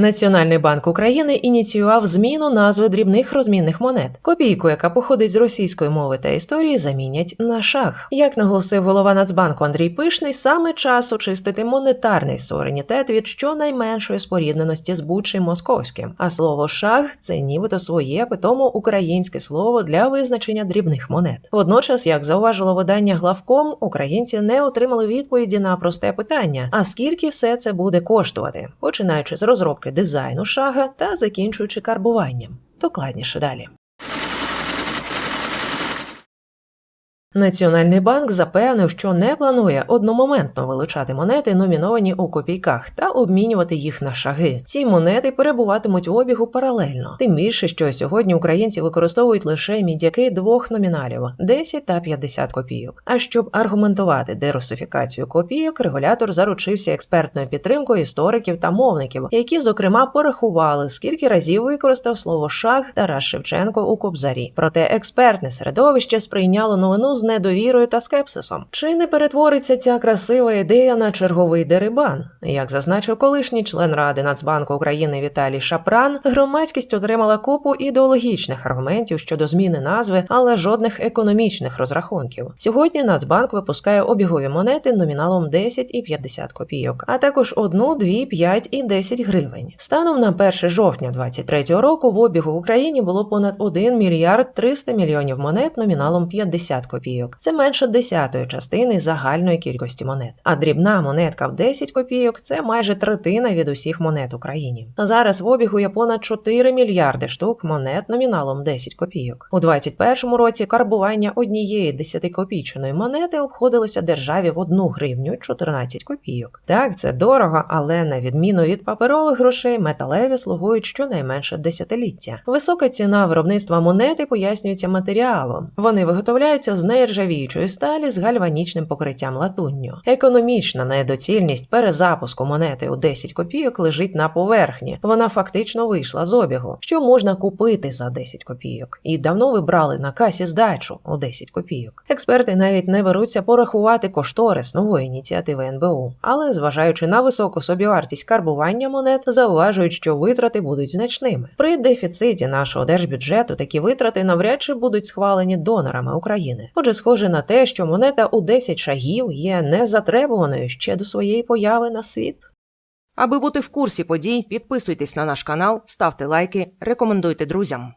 Національний банк України ініціював зміну назви дрібних розмінних монет. Копійку, яка походить з російської мови та історії, замінять на шах. Як наголосив голова Нацбанку Андрій Пишний, саме час очистити монетарний суверенітет від щонайменшої спорідненості з Бучим московським. А слово шах це нібито своє питомо українське слово для визначення дрібних монет. Водночас, як зауважило видання главком, українці не отримали відповіді на просте питання: а скільки все це буде коштувати, починаючи з розробки дизайну шага та закінчуючи карбуванням. Докладніше далі. Національний банк запевнив, що не планує одномоментно вилучати монети, номіновані у копійках, та обмінювати їх на шаги. Ці монети перебуватимуть у обігу паралельно. Тим більше, що сьогодні українці використовують лише мідяки двох номіналів 10 та 50 копійок. А щоб аргументувати дерусифікацію копійок, регулятор заручився експертною підтримкою істориків та мовників, які зокрема порахували, скільки разів використав слово шаг Тарас Шевченко у Кобзарі. Проте експертне середовище сприйняло новину з недовірою та скепсисом. Чи не перетвориться ця красива ідея на черговий дерибан? Як зазначив колишній член Ради Нацбанку України Віталій Шапран, громадськість отримала купу ідеологічних аргументів щодо зміни назви, але жодних економічних розрахунків. Сьогодні Нацбанк випускає обігові монети номіналом 10 і 50 копійок, а також 1, 2, 5 і 10 гривень. Станом на 1 жовтня 2023 року в обігу в Україні було понад 1 мільярд 300 мільйонів монет номіналом 50 копійок. Це менше десятої частини загальної кількості монет. А дрібна монетка в 10 копійок це майже третина від усіх монет у країні. Зараз в обігу є понад 4 мільярди штук монет номіналом 10 копійок. У 2021 році карбування однієї 10-копійчаної монети обходилося державі в 1 гривню 14 копійок. Так, це дорого, але на відміну від паперових грошей, металеві слугують щонайменше десятиліття. Висока ціна виробництва монети пояснюється матеріалом. Вони виготовляються з нержавіючої сталі з гальванічним покриттям латунню. Економічна недоцільність перезапуску монети у 10 копійок лежить на поверхні. Вона фактично вийшла з обігу, що можна купити за 10 копійок. І давно ви брали на касі здачу у 10 копійок. Експерти навіть не беруться порахувати кошторис нової ініціативи НБУ, але зважаючи на високу собівартість карбування монет, зауважують, що витрати будуть значними. При дефіциті нашого держбюджету такі витрати навряд чи будуть схвалені донорами України. Отже, схоже на те, що монета у 10 шагів є незатребуваною ще до своєї появи на світ. Аби бути в курсі подій, підписуйтесь на наш канал, ставте лайки, рекомендуйте друзям.